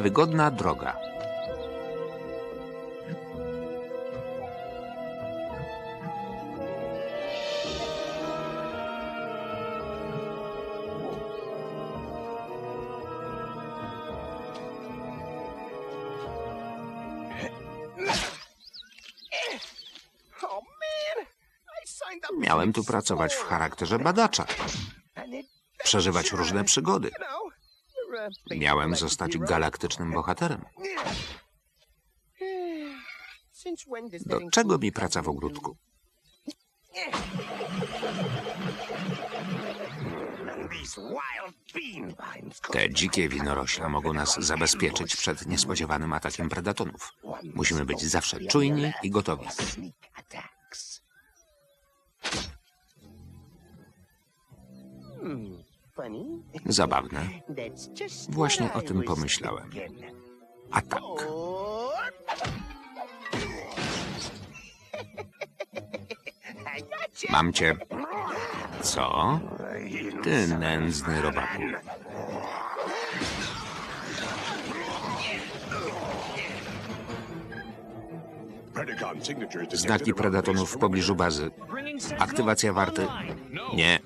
Droga. I signed up. Miałem tu pracować w charakterze badacza, przeżywać różne przygody. Miałem zostać galaktycznym bohaterem. Do czego mi praca w ogródku? Te dzikie winorośla mogą nas zabezpieczyć przed niespodziewanym atakiem predatonów. Musimy być zawsze czujni i gotowi. Hmm. Zabawne. Właśnie o tym pomyślałem. I gotcha. Mam cię. Co? Ty nędzny robaku. Znaki predatonów w pobliżu bazy. Aktywacja warty. Nie.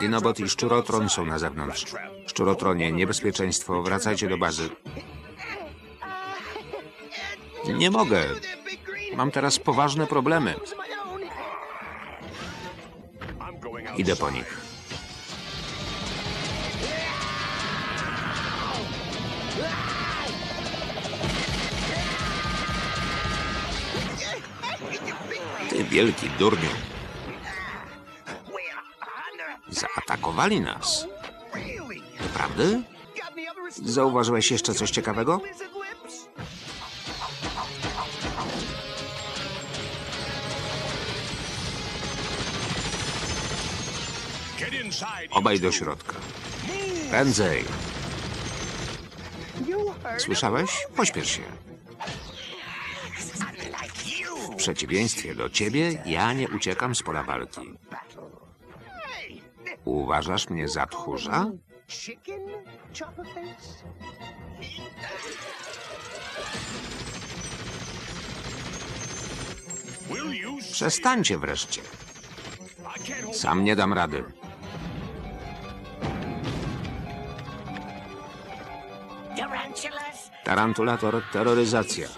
Dinobot i Szczurotron są na zewnątrz. Szczurotronie, niebezpieczeństwo. Wracajcie do bazy. Nie mogę. Mam teraz poważne problemy. Idę po nich. Ty wielki durniu. Zaatakowali nas. Naprawdę? Zauważyłeś jeszcze coś ciekawego? Obaj do środka. Prędzej. Słyszałeś? Pośpiesz się. W przeciwieństwie do ciebie, ja nie uciekam z pola walki. Uważasz mnie za tchórza? Przestańcie wreszcie. Sam nie dam rady. Tarantulator, terroryzacja.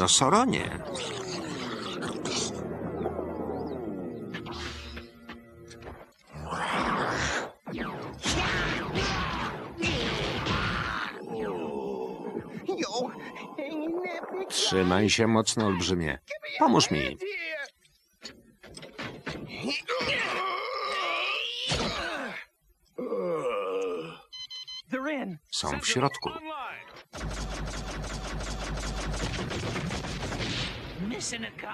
No big Trzymaj się mocno, olbrzymie. Pomóż mi. Są w środku.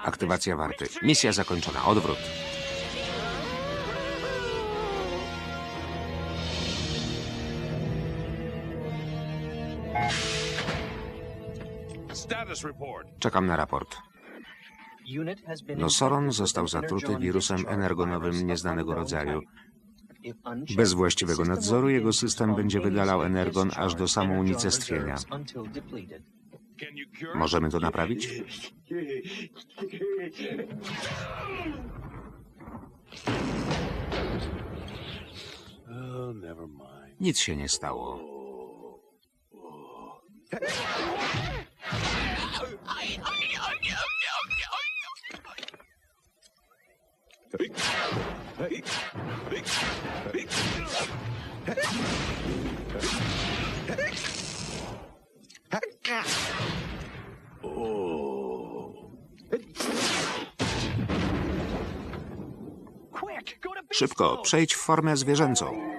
Aktywacja warty. Misja zakończona. Odwrót. Status report. Czekam na raport. Nosoron został zatruty wirusem energonowym nieznanego rodzaju. Bez właściwego nadzoru jego system będzie wydalał energon aż do samounicestwienia. Możemy to naprawić? Nic się nie stało. Quick, go to beast Szybko, przejdź w formę zwierzęcą.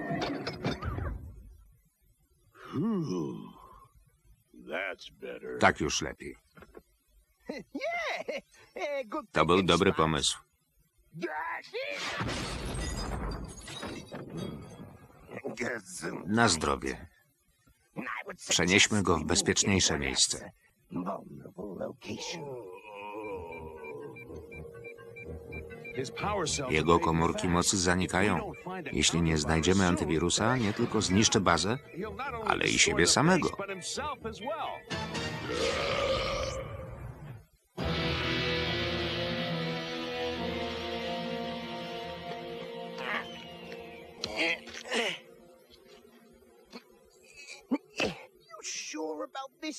Tak już lepiej. To był dobry pomysł. Na zdrowie. Przenieśmy go w bezpieczniejsze miejsce. Jego komórki mocy zanikają. Jeśli nie znajdziemy antywirusa, nie tylko zniszczy bazę, ale i siebie samego.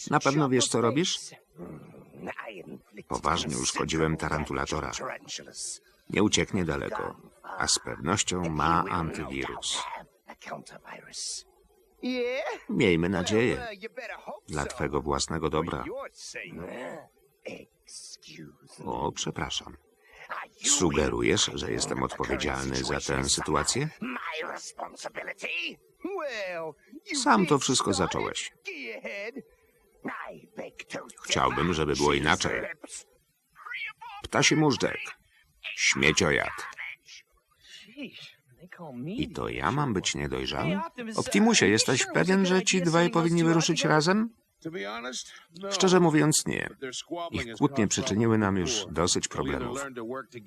Na pewno wiesz, co robisz? Inflicted Poważnie uszkodziłem tarantulatora. Nie ucieknie daleko, a z pewnością ma antywirus. Miejmy nadzieję. Dla twego własnego dobra. O, przepraszam. Sugerujesz, że jestem odpowiedzialny za tę sytuację? Sam to wszystko zacząłeś. Chciałbym, żeby było inaczej. Ptasi móżdżek. Śmieciojad. I to ja mam być niedojrzały? Optimusie, jesteś pewien, że ci dwaj powinni wyruszyć razem? Szczerze mówiąc, nie. Ich kłótnie przyczyniły nam już dosyć problemów.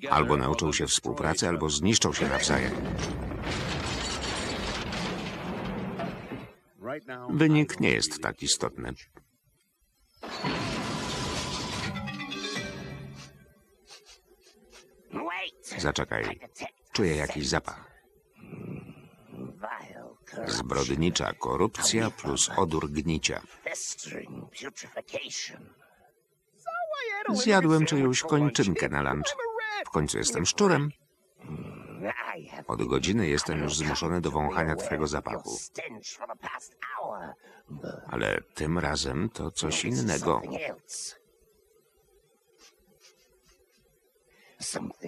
Albo nauczą się współpracy, albo zniszczą się nawzajem. Wynik nie jest tak istotny. Zaczekaj. Czuję jakiś zapach. Zbrodnicza korupcja plus odór gnicia. Zjadłem czyjąś kończynkę na lunch. W końcu jestem szczurem. Od godziny jestem już zmuszony do wąchania twego zapachu. Ale tym razem to coś innego.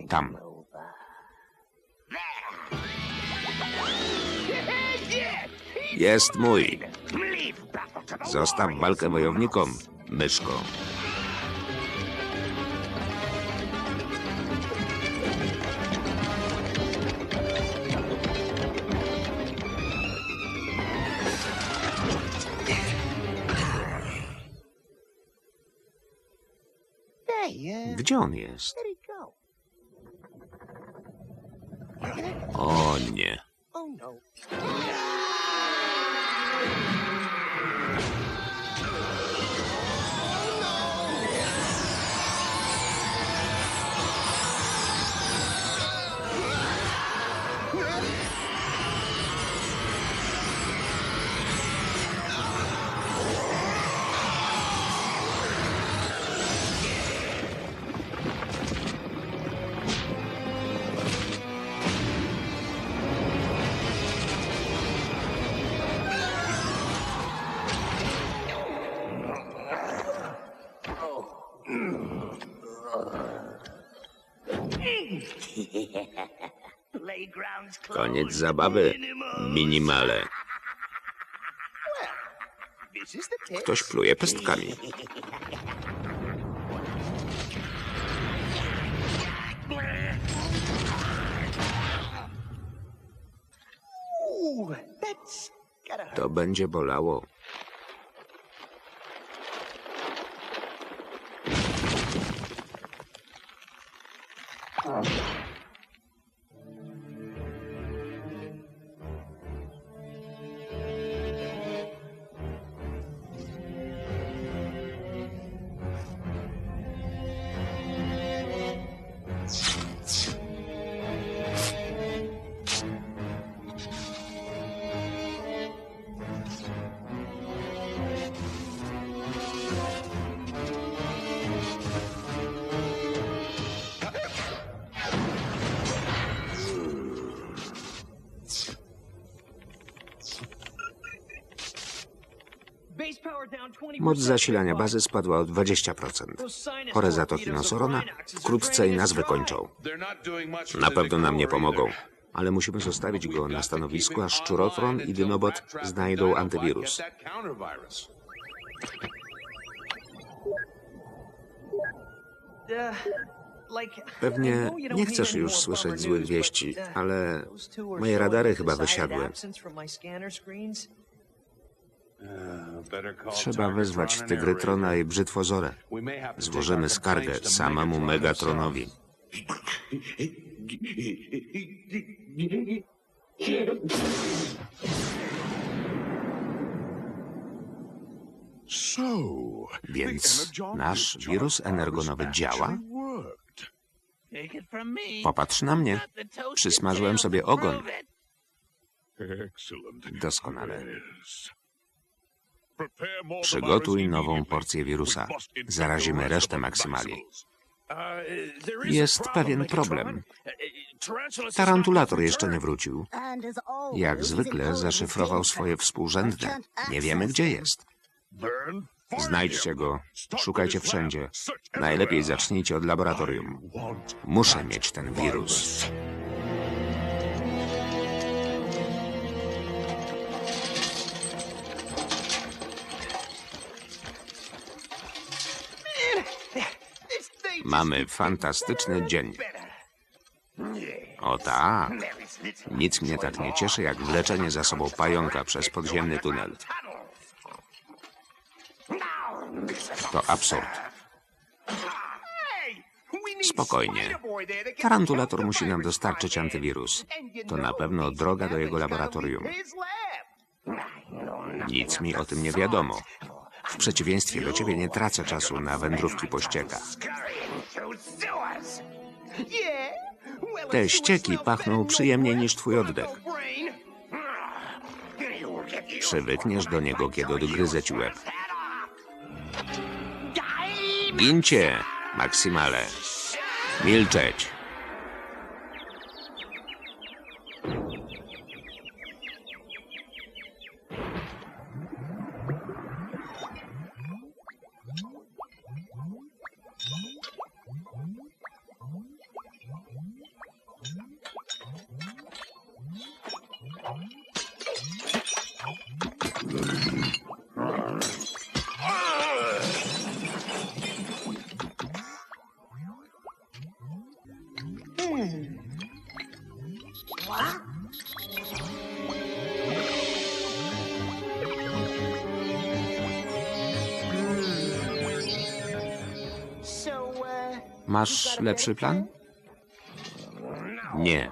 Tam. Jest mój. Zostaw walkę wojownikom, myszko. Gdzie on jest? O nie. Koniec zabawy. Minimale. Ktoś pluje pestkami. To będzie bolało. Oh. Moc zasilania bazy spadła o 20%. Chore zatoki nosorona wkrótce i nas wykończą. Na pewno nam nie pomogą. Ale musimy zostawić go na stanowisku, aż szczurotron i dynobot znajdą antywirus. Pewnie nie chcesz już słyszeć złych wieści, ale moje radary chyba wysiadły. Trzeba wezwać Tygrytrona i Brzytwozorę. Złożymy skargę samemu Megatron Megatronowi. Więc nasz wirus energonowy działa? Popatrz na mnie. Przysmażyłem sobie ogon. Doskonale. Przygotuj nową porcję wirusa. Zarazimy resztę of the maksymali. vessels. Jest pewien problem. Tarantulator jeszcze nie wrócił. Jak zwykle zaszyfrował swoje współrzędne. Nie wiemy, gdzie jest. Znajdźcie go. Szukajcie wszędzie. Najlepiej zacznijcie od laboratorium. Muszę mieć ten wirus. Mamy fantastyczny dzień. O tak. Nic mnie tak nie cieszy, jak wleczenie za sobą pająka przez podziemny tunel. To absurd. Spokojnie. Tarantulator musi nam dostarczyć antywirus. To na pewno droga do jego laboratorium. Nic mi o tym nie wiadomo. W przeciwieństwie do ciebie nie tracę czasu na wędrówki po ściekach. Te ścieki pachną przyjemniej niż twój oddech. Przywykniesz do niego, kiedy odgryzę ci łeb. Gincie, Maksimale. Milczeć. Masz lepszy plan? Nie,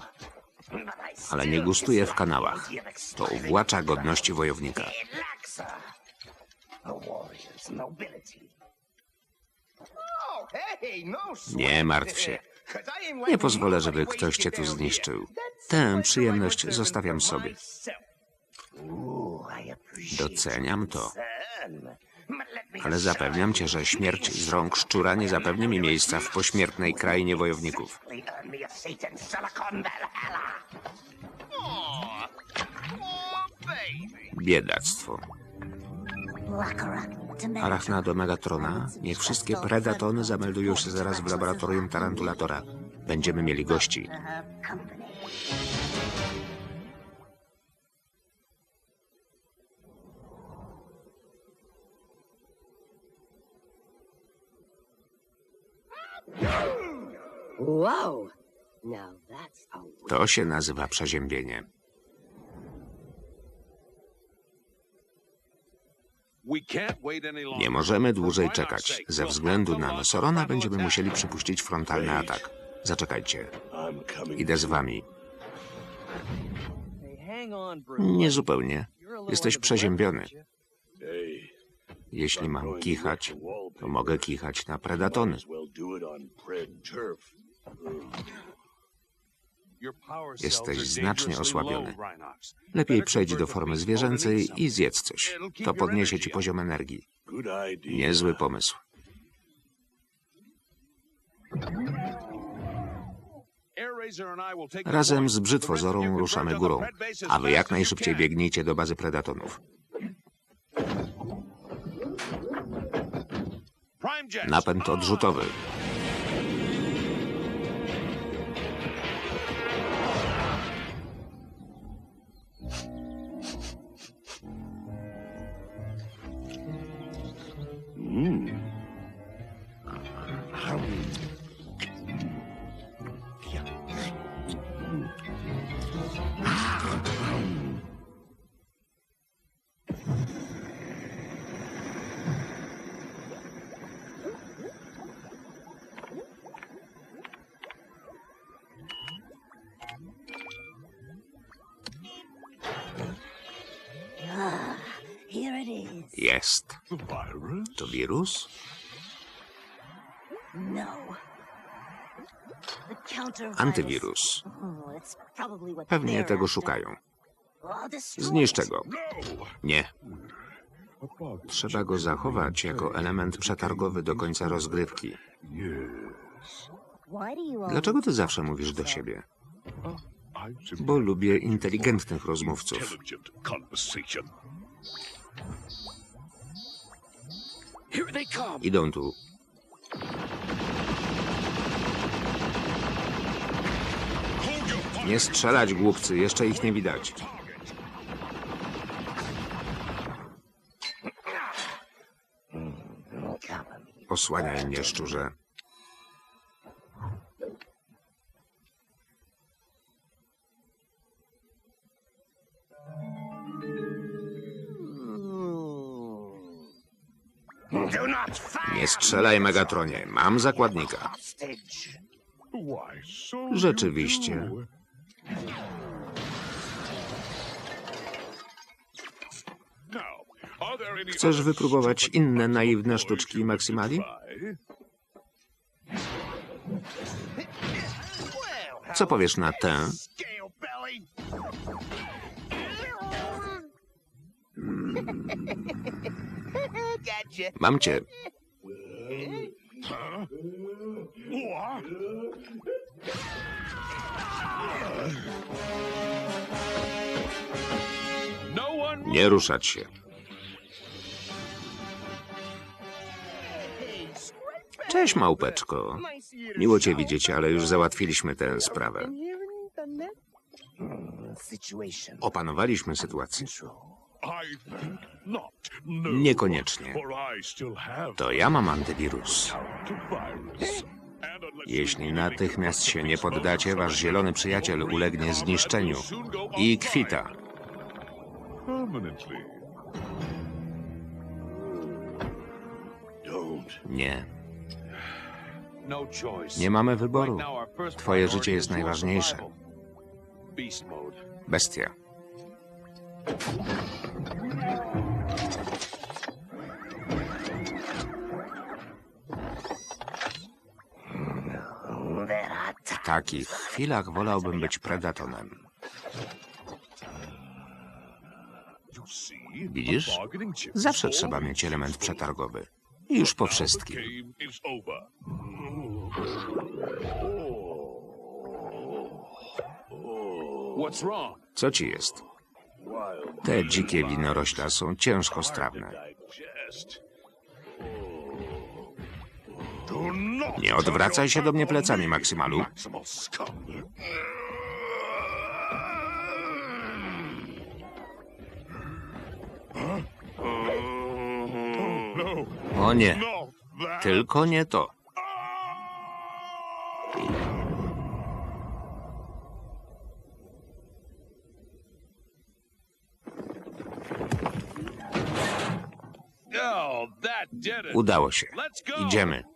ale nie gustuję w kanałach. To uwłacza godności wojownika. No sweat. Nie martw się. Nie pozwolę, żeby ktoś cię tu zniszczył. Tę przyjemność zostawiam sobie. Doceniam to. Ale zapewniam cię, że śmierć z rąk szczura nie zapewni mi miejsca w pośmiertnej krainie wojowników. Simply earn me a seat in Silicon Valhalla. Baby. Biedactwo. Arachnado Megatrona, niech wszystkie predatony zameldują się zaraz w laboratorium Tarantulatora. Będziemy mieli gości. A To się nazywa przeziębienie. Nie możemy dłużej czekać. Ze względu na Nosorona będziemy musieli przypuścić frontalny atak. Zaczekajcie. Idę z wami. Hey, hang on, Bruce. Nie zupełnie. You're a little Jesteś przeziębiony. Jeśli mam kichać, to mogę kichać na predatony. Jesteś znacznie osłabiony. Lepiej przejdź do formy zwierzęcej i zjedz coś. To podniesie ci poziom energii. Niezły pomysł. Razem z brzytwozorą ruszamy górą, a wy jak najszybciej biegnijcie do bazy jets. Napęd odrzutowy. Jest. To wirus? Antywirus. Pewnie tego szukają. Zniszczę go. Nie. Trzeba go zachować jako element przetargowy do końca rozgrywki. Dlaczego ty zawsze mówisz do siebie? Bo lubię inteligentnych rozmówców. Idą tu. Nie strzelać, głupcy, jeszcze ich nie widać. Osłaniaj mnie, szczurze. Strzelaj, Megatronie. Mam zakładnika. Rzeczywiście. Chcesz wypróbować inne naiwne sztuczki Maksimali? Co powiesz na tę? Gotcha. Mam cię. One Nie ruszać się. Cześć, małpeczko. Miło cię widzieć, ale już załatwiliśmy tę sprawę. Opanowaliśmy sytuację. Niekoniecznie. To ja mam antywirus. Jeśli natychmiast się nie poddacie, wasz zielony przyjaciel ulegnie zniszczeniu. I kwita. Nie, nie mamy wyboru. Twoje życie jest najważniejsze. Bestia. W takich chwilach wolałbym być predatonem. Widzisz? Zawsze trzeba mieć element przetargowy. Już po wszystkim. Co ci jest? Te dzikie winorośla są ciężko strawne. Nie odwracaj się do mnie plecami, Maksymal Maksymalu. O nie, tylko nie to. Udało się. Idziemy.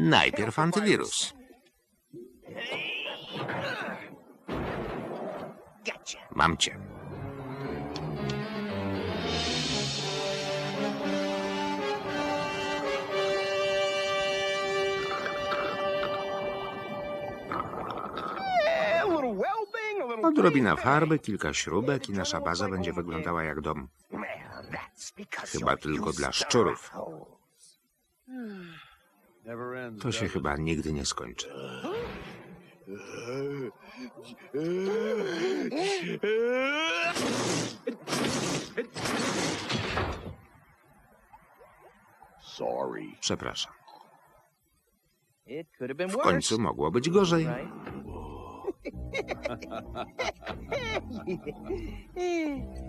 Najpierw antywirus. Mam cię. Odrobina farby, kilka śrubek i nasza baza będzie wyglądała jak dom. Chyba tylko dla szczurów. To się chyba nigdy nie skończy. Sorry. Przepraszam. W końcu mogło być gorzej.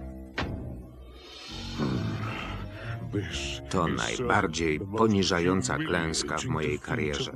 To najbardziej poniżająca klęska w mojej karierze.